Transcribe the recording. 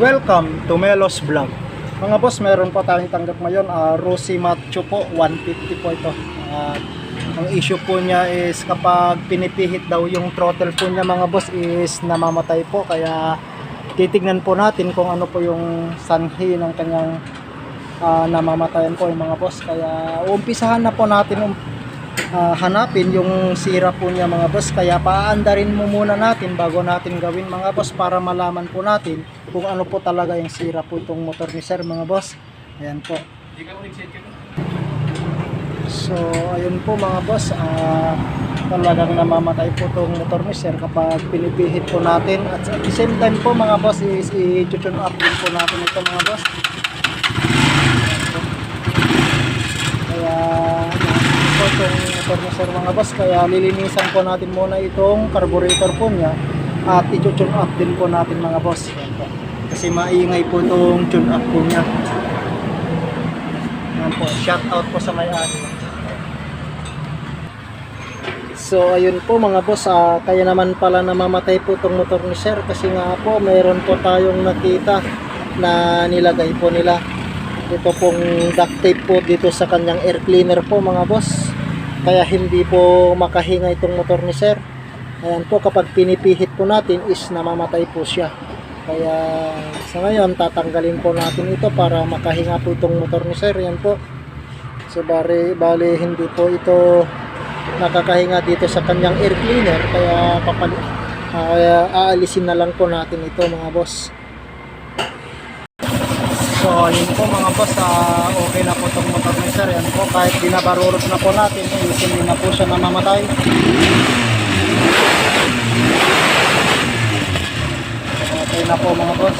Welcome to Melos Vlog. Mga boss, meron po tayong tanggap ngayon, uh, Rosy Macho po, 150 po ito. At ang issue po niya is kapag pinipihit daw yung throttle po niya mga boss is namamatay po. Kaya titignan po natin kung ano po yung sanhi ng kanyang ah, namamatayan po yung mga boss. Kaya umpisahan na po natin um, ah, hanapin yung sira po niya mga boss. Kaya paandarin mo muna natin bago natin gawin mga boss para malaman po natin kung ano po talaga yung sira po itong motor ni sir mga boss. Ayan po. So, ayun po mga boss, ah, talagang namamatay po itong motor ni sir kapag pinipihit po natin. At at the same time po mga boss, i-tune up din po natin ito mga boss. Kaya, po itong motor ni sir mga boss. Kaya lilinisan po natin muna itong carburetor po niya at i-tune up din po natin mga boss. Ayan po. Kasi maingay po itong tune up po niya. Ayan po, shout out po sa may-ari. So ayun po mga boss, ah, kaya naman pala namamatay po itong motor ni sir kasi nga po mayroon po tayong nakita na nilagay po nila. Ito pong duct tape po dito sa kanyang air cleaner po mga boss. Kaya hindi po makahinga itong motor ni sir. Ayan po kapag pinipihit po natin is namamatay po siya. Kaya sa ngayon tatanggalin po natin ito para makahinga po itong motor ni sir. Yan po. So bali, bali hindi po ito nakakahinga dito sa kanyang air cleaner kaya papal kaya aalisin na lang po natin ito mga boss so yun po mga boss ah, okay na po itong motor ni sir yan po kahit binabarurot na po natin eh, hindi na po siya namamatay po mga boss.